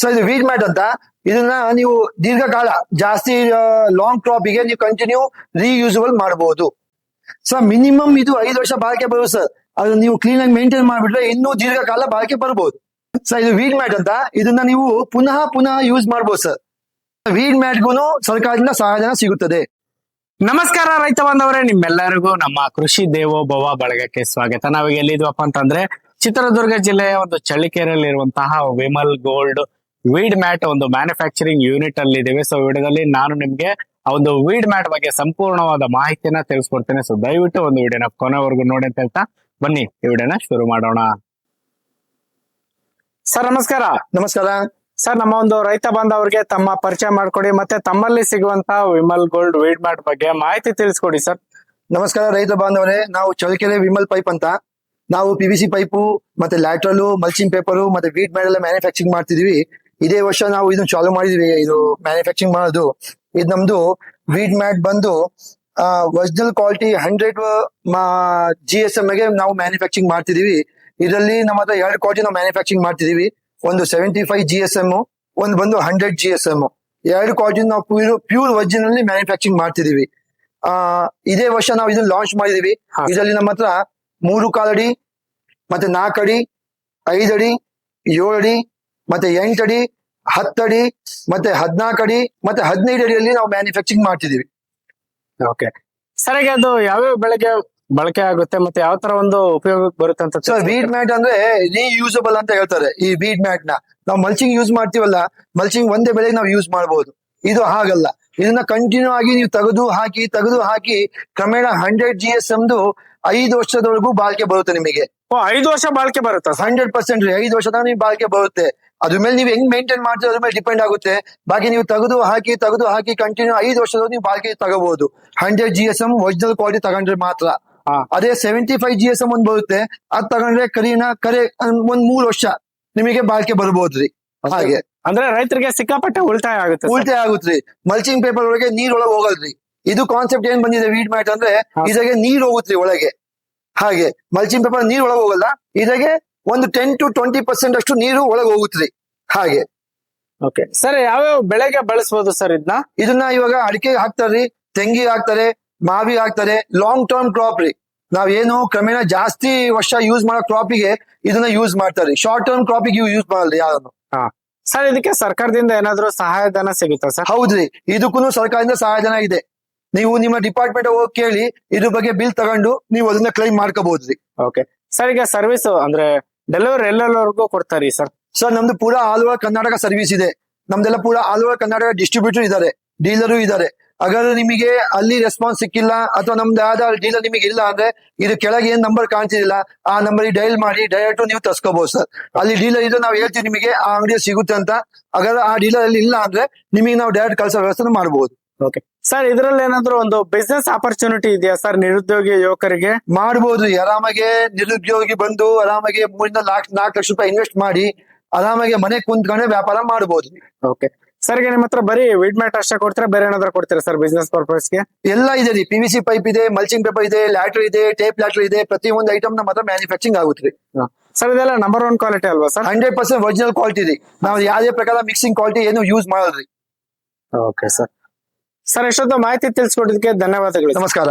So ಇದು wheat mat ಅಂತ ಇದನ್ನ ನೀವು ದೀರ್ಘಕಾಲ, ಜಾಸ್ತಿ ಲಾಂಗ್ ಕ್ರಾಪ್ಗೆ ನೀವು ಕಂಟಿನ್ಯೂ ರೀಯೂಸಬಲ್ ಮಾಡಬಹುದು. ಸೊ ಮಿನಿಮಮ್ ಇದು ಐದು ವರ್ಷ ಬಾಳಿಕೆ ಬರುತ್ತೆ ಸರ್ ಅದು ನೀವು ಕ್ಲೀನ್ ಆಗಿ ಮೇಂಟೈನ್ ಮಾಡ್ಬಿಟ್ರೆ ಇನ್ನೂ ದೀರ್ಘಕಾಲ ಬಾಳಿಕೆ ಬರಬಹುದು ಸರ್ ಇದು ವೀಡ್ ಮ್ಯಾಟ್ ಅಂತ ಇದನ್ನ ನೀವು ಪುನಃ ಪುನಃ ಯೂಸ್ ಮಾಡಬಹುದು ಸರ್ ವೀಡ್ ಮ್ಯಾಟ್ಗೂ ಸರ್ಕಾರದಿಂದ ಸಹಾಯಧನ ಸಿಗುತ್ತದೆ. ನಮಸ್ಕಾರ ರೈತ ಬಾಂಧವರೇ ನಿಮ್ಮೆಲ್ಲರಿಗೂ ನಮ್ಮ ಕೃಷಿ ದೇವೋಭವ ಬಳಗಕ್ಕೆ ಸ್ವಾಗತ. ನಾವೀಗ ಎಲ್ಲಿದ್ವಪ್ಪ ಅಂತಂದ್ರೆ ಚಿತ್ರದುರ್ಗ ಜಿಲ್ಲೆಯ ಒಂದು ಚಳ್ಳಕೆರೆಯಲ್ಲಿ ಇರುವಂತಹ ವಿಮಲ್ ಗೋಲ್ಡ್ ವೀಡ್ ಮ್ಯಾಟ್ ಒಂದು ಮ್ಯಾನುಫ್ಯಾಕ್ಚರಿಂಗ್ ಯೂನಿಟ್ ಅಲ್ಲಿ ಇದ್ದೇವೆ. ಸೊ ವಿಡಿಯೋದಲ್ಲಿ ನಾನು ನಿಮ್ಗೆ ಆ ಒಂದು ವೀಡ್ ಮ್ಯಾಟ್ ಬಗ್ಗೆ ಸಂಪೂರ್ಣವಾದ ಮಾಹಿತಿಯನ್ನ ತಿಳಿಸ್ಕೊಡ್ತೇನೆ. ಸೊ ದಯವಿಟ್ಟು ಒಂದು ವಿಡಿಯೋನ ಕೊನೆವರೆಗೂ ನೋಡಿ ಅಂತ ಹೇಳ್ತಾ ಬನ್ನಿ. ಈ ವಿಡಿಯೋನ ಶುರು ಮಾಡೋಣ. ಸರ್ ನಮಸ್ಕಾರ. ನಮಸ್ಕಾರ. ಸರ್ ನಮ್ಮ ಒಂದು ರೈತ ಬಾಂಧವರಿಗೆ ತಮ್ಮ ಪರಿಚಯ ಮಾಡ್ಕೊಡಿ ಮತ್ತೆ ತಮ್ಮಲ್ಲಿ ಸಿಗುವಂತಹ ವಿಮಲ್ ಗೋಲ್ಡ್ ವೀಡ್ ಮ್ಯಾಟ್ ಬಗ್ಗೆ ಮಾಹಿತಿ ತಿಳಿಸ್ಕೊಡಿ ಸರ್. ನಮಸ್ಕಾರ ರೈತ ಬಾಂಧವರೇ. ನಾವು ಚೌಕೆರೆ ವಿಮಲ್ ಪೈಪ್ ಅಂತ. ನಾವು ಪಿ ವಿ ಸಿ ಪೈಪು ಮತ್ತೆ ಲ್ಯಾಟ್ರಲ್ ಮಲ್ಚಿಂಗ್ ಪೇಪರು ಮತ್ತೆ ವೀಟ್ ಮ್ಯಾಟ್ ಎಲ್ಲ ಮ್ಯಾನುಫ್ಯಾಕ್ಚರಿಂಗ್ ಮಾಡ್ತಿದೀವಿ ಇದೇ ವರ್ಷ ನಾವು ಇದನ್ನ ಚಾಲು ಮಾಡಿದೀವಿ ಇದು ಮ್ಯಾನುಫ್ಯಾಕ್ಚರಿಂಗ್ ಮಾಡೋದು. ಇದು ನಮ್ದು ವೀಡ್ ಮ್ಯಾಟ್ ಬಂದು original quality hundred G S M ಗೆ ನಾವು ಮ್ಯಾನುಫ್ಯಾಕ್ಚರಿಂಗ್ ಮಾಡ್ತಿದೀವಿ. ಇದರಲ್ಲಿ ನಮ್ಮ ಹತ್ರ ಎರಡು ಕ್ವಾಲಿಟಿ ನಾವು ಮ್ಯಾನುಫ್ಯಾಕ್ಚರಿಂಗ್ ಮಾಡ್ತಿದೀವಿ. ಒಂದು seventy five G S M ಒಂದು ಬಂದು ಹಂಡ್ರೆಡ್ ಜಿ ಎಸ್ ಎಂ ಎರಡು ಕ್ವಾಲಿಟಿ ನಾವು ಪ್ಯೂರ್ ಪ್ಯೂರ್ ಒರಿಜಿನಲ್ ಮ್ಯಾನುಫ್ಯಾಕ್ಚರಿಂಗ್ ಮಾಡ್ತಿದೀವಿ. ಆ ಇದೇ ವರ್ಷ ನಾವು ಇದನ್ನ ಲಾಂಚ್ ಮಾಡಿದೀವಿ. ಇದರಲ್ಲಿ ನಮ್ಮ ಹತ್ರ ಮೂರು ಕಾಲಡಿ ಮತ್ತೆ ನಾಲ್ಕಡಿ ಐದಡಿ ಏಳಡಿ ಮತ್ತೆ ಎಂಟಡಿ ಹತ್ತಡಿ ಮತ್ತೆ ಹದಿನಾಲ್ಕು ಅಡಿ ಮತ್ತೆ ಹದಿನೈದು ಅಡಿಯಲ್ಲಿ ನಾವು ಮ್ಯಾನುಫ್ಯಾಕ್ಚರಿಂಗ್ ಮಾಡ್ತಿದೀವಿ ಓಕೆ ಸರಿಯಾಗಿ ಅದು ಯಾವ್ಯಾವ ಬೆಳೆಗೆ ಬಳಕೆ ಆಗುತ್ತೆ ಮತ್ತೆ ಯಾವ ತರ ಒಂದು ಉಪಯೋಗ ಬರುತ್ತೆ ಅಂತ ಸರ್ ವೀಡ್ ಮ್ಯಾಟ್ ಅಂದ್ರೆ ರೀಯೂಸಬಲ್ ಅಂತ ಹೇಳ್ತಾರೆ ಈ ವೀಡ್ ಮ್ಯಾಟ್ನ. ನಾವು ಮಲ್ಚಿಂಗ್ ಯೂಸ್ ಮಾಡ್ತೀವಲ್ಲ ಮಲ್ಚಿಂಗ್ ಒಂದೇ ಬೆಳೆಗೆ ನಾವು ಯೂಸ್ ಮಾಡಬಹುದು ಇದು ಹಾಗಲ್ಲ. ಇದನ್ನ ಕಂಟಿನ್ಯೂ ಆಗಿ ನೀವು ತೆಗೆದು ಹಾಕಿ ತೆಗೆದು ಹಾಕಿ ಕ್ರಮೇಣ ಹಂಡ್ರೆಡ್ ಜಿ ಎಸ್ ಎಮ್ದು ಐದು ವರ್ಷದವರೆಗೂ ಬಾಳಿಕೆ ಬರುತ್ತೆ ನಿಮಗೆ. ಓ ಐದು ವರ್ಷ ಬಾಳಿಕೆ ಬರುತ್ತೆ? ಹಂಡ್ರೆಡ್ ಪರ್ಸೆಂಟ್ ಐದು ವರ್ಷದ ನಿಮ್ಗೆ ಬಾಳಿಕೆ ಬರುತ್ತೆ. ಅದ್ರ ಮೇಲೆ ನೀವು ಹೆಂಗ್ ಮೇಂಟೈನ್ ಮಾಡ್ತೀವಿ ಅದ್ರ ಮೇಲೆ ಡಿಪೆಂಡ್ ಆಗುತ್ತೆ. ಬಾಕಿ ನೀವು ತೆಗೆದು ಹಾಕಿ ತೆಗೆದು ಹಾಕಿ ಕಂಟಿನ್ಯೂ ಐದು ವರ್ಷದ ನೀವು ಬಾಳಿಕೆ ತಗೋಬಹುದು hundred G S M original quality ತಗೊಂಡ್ರೆ ಮಾತ್ರ. ಅದೇ seventy five G S M ಒಂದ್ ಬರುತ್ತೆ. ಅದ್ ತಗೊಂಡ್ರೆ ಕರಿನ ಕರೆ ಒಂದ್ ಮೂರ್ ವರ್ಷ ನಿಮಗೆ ಬಾಳಿಕೆ ಬರ್ಬೋದ್ರಿ ಹಾಗೆ. ಅಂದ್ರೆ ರೈತರಿಗೆ ಸಿಕ್ಕಾಪಟ್ಟೆ ಉಳಿತಾಯ ಆಗುತ್ತೆ ಉಳಿತಾಯ ಆಗುತ್ತೆ ಮಲ್ಚಿಂಗ್ ಪೇಪರ್ ಒಳಗೆ ನೀರ್ ಒಳಗೆ ಹೋಗಲ್ರಿ. ಇದು ಕಾನ್ಸೆಪ್ಟ್ ಏನ್ ಬಂದಿದೆ ವೀಡ್ ಮ್ಯಾಟ್ ಅಂದ್ರೆ. ಇದಾಗೆ ನೀರ್ ಹೋಗುತ್ತೆ ಒಳಗೆ. ಹಾಗೆ ಮಲ್ಚಿಂಗ್ ಪೇಪರ್ ನೀರ್ ಒಳಗೆ ಹೋಗಲ್ಲ ಇದಾಗೆ ಒಂದು ಟೆನ್ ಟು ಟ್ವೆಂಟಿ ಪರ್ಸೆಂಟ್ ಅಷ್ಟು ನೀರು ಒಳಗೆ ಹೋಗುತ್ತೆ ಹಾಗೆ. ಓಕೆ ಸರ್ ಯಾವ್ಯಾವ ಬೆಳೆಗೆ ಬಳಸಬಹುದು ಸರ್ ಇದನ್ನ ಇದನ್ನ ಇವಾಗ ಅಡಿಕೆ ಹಾಕ್ತಾರ್ರಿ ತೆಂಗಿ ಹಾಕ್ತಾರೆ ಮಾವಿ ಹಾಕ್ತಾರೆ ಲಾಂಗ್ ಟರ್ಮ್ ಕ್ರಾಪ್ ರೀ. ನಾವೇನು ಕ್ರಮೇಣ ಜಾಸ್ತಿ ವರ್ಷ ಯೂಸ್ ಮಾಡೋ ಕ್ರಾಪಿಗೆ ಇದನ್ನ ಯೂಸ್ ಮಾಡ್ತಾರೆ. ಶಾರ್ಟ್ ಟರ್ಮ್ ಕ್ರಾಪಿಗೆ ಯೂಸ್ ಮಾಡಲ್ರಿ ಯಾರು ಸರ್ ಇದಕ್ಕೆ ಸರ್ಕಾರದಿಂದ ಏನಾದ್ರು ಸಹಾಯಧನ ಸಿಗುತ್ತಾ ಸರ್ ಹೌದ್ರಿ. ಇದಕ್ಕೂ ಸರ್ಕಾರದಿಂದ ಸಹಾಯಧನ ಇದೆ. ನೀವು ನಿಮ್ಮ ಡಿಪಾರ್ಟ್ಮೆಂಟ್ ಹೋಗಿ ಕೇಳಿ ಇದ್ರ ಬಗ್ಗೆ ಬಿಲ್ ತಗೊಂಡು ನೀವು ಅದನ್ನ ಕ್ಲೈಮ್ ಮಾಡ್ಕೋಬಹುದು ಓಕೆ ಸರ್ ಈಗ ಸರ್ವಿಸ್ ಅಂದ್ರೆ ಡೆಲಿವರಿ ಎಲ್ಲೆಲ್ಲವರೆಗೂ ಕೊಡ್ತಾರೆ ಸರ್ ಸರ್ ನಮ್ದು ಪೂರಾ ಆಲ್ ಓವರ್ ಕರ್ನಾಟಕ ಸರ್ವಿಸ್ ಇದೆ. ನಮ್ದೆಲ್ಲ ಪೂರಾ ಆಲ್ ಓವರ್ ಕರ್ನಾಟಕ ಡಿಸ್ಟ್ರಿಬ್ಯೂಟರ್ ಇದ್ದಾರೆ ಡೀಲರು ಇದ್ದಾರೆ. ಹಾಗಾದ್ರೆ ನಿಮಗೆ ಅಲ್ಲಿ ರೆಸ್ಪಾನ್ಸ್ ಸಿಕ್ಕಿಲ್ಲ ಅಥವಾ ನಮ್ದು ಯಾವ್ದು ಡೀಲರ್ ನಿಮಗೆ ಇಲ್ಲ ಅಂದ್ರೆ ಇದು ಕೆಳಗೆ ಏನ್ ನಂಬರ್ ಕಾಣ್ತಿದಿಲ್ಲ ಆ ನಂಬರ್ ಡೈಲ್ ಮಾಡಿ ಡೈರೆಕ್ಟ್ ನೀವು ತರ್ಸ್ಕೋಬಹುದು ಸರ್ ಅಲ್ಲಿ ಡೀಲರ್ ಇದ್ರೆ ನಾವು ಹೇಳ್ತೀವಿ ನಿಮಗೆ ಆ ಅಂಗಡಿ ಸಿಗುತ್ತೆ ಅಂತ. ಹಾಗಾದ್ರೆ ಆ ಡೀಲರ್ ಅಲ್ಲಿ ಇಲ್ಲ ಅಂದ್ರೆ ನಿಮಗೆ ನಾವು ಡೈರೆಕ್ಟ್ ಕಳ್ಸೋ ವ್ಯವಸ್ಥೆ ಮಾಡಬಹುದು ಓಕೆ ಸರ್ ಇದ್ರಲ್ಲಿ ಏನಾದ್ರು ಒಂದು ಬಿಸ್ನೆಸ್ ಆಪರ್ಚುನಿಟಿ ಇದೆಯಾ ಸರ್ ನಿರುದ್ಯೋಗಿ ಯುವಕರಿಗೆ? ಮಾಡಬಹುದು ಆರಾಮಾಗೆ ನಿರುದ್ಯೋಗಿ ಬಂದು ಆರಾಮಾಗೆ ಮೂರಿಂದ ನಾಲ್ಕು ನಾಲ್ಕು ಲಕ್ಷ ರೂಪಾಯಿ ಇನ್ವೆಸ್ಟ್ ಮಾಡಿ ಆರಾಮಾಗಿ ಮನೆ ಕುಂತ್ಕೊಂಡೆ ವ್ಯಾಪಾರ ಮಾಡಬಹುದು ಓಕೆ ಸರ್ ಈಗ ನಿಮ್ಮ ಹತ್ರ ಬರೀ ವಿಡ್ ಮ್ಯಾಟ್ ಅಷ್ಟೇ ಕೊಡ್ತೀರಾ? ಬೇರೆ ಏನಾದ್ರು ಕೊಡ್ತೀರಾ ಸರ್ ಬಿಸ್ನೆಸ್ ಪರ್ಪಸ್ಗೆ ಎಲ್ಲ ಇದೆ ರೀ. ಪಿ ವಿ ಸಿ ಪೈಪ್ ಇದೆ ಮಲ್ಚಿಂಗ್ ಪೇಪರ್ ಇದೆ ಲ್ಯಾಟ್ರ್ ಇದೆ ಟೇಪ್ ಲ್ಯಾಟ್ರ್ ಇದೆ. ಪ್ರತಿ ಒಂದು ಐಟಮ್ ನಮ್ಮ ಹತ್ರ ಮ್ಯಾನುಫ್ಯಾಕ್ಚರಿಂಗ್ ಆಗುತ್ತೆ ಸರ್ ಇದೆಲ್ಲ ನಂಬರ್ ಒನ್ ಕ್ವಾಲಿಟಿ ಅಲ್ವಾ sir hundred percent original quality ರೀ. ನಾವು ಯಾವುದೇ ಪ್ರಕಾರ ಮಿಕ್ಸಿಂಗ್ ಕ್ವಾಲಿಟಿ ಏನು ಯೂಸ್ ಮಾಡೋದ್ರಿ ಓಕೆ ಸರ್ ಸರ್ ಎಷ್ಟೊತ್ತು ಮಾಹಿತಿ ತಿಳಿಸ್ಕೊಟ್ಟಿದ್ದಕ್ಕೆ ಧನ್ಯವಾದಗಳು. ನಮಸ್ಕಾರ.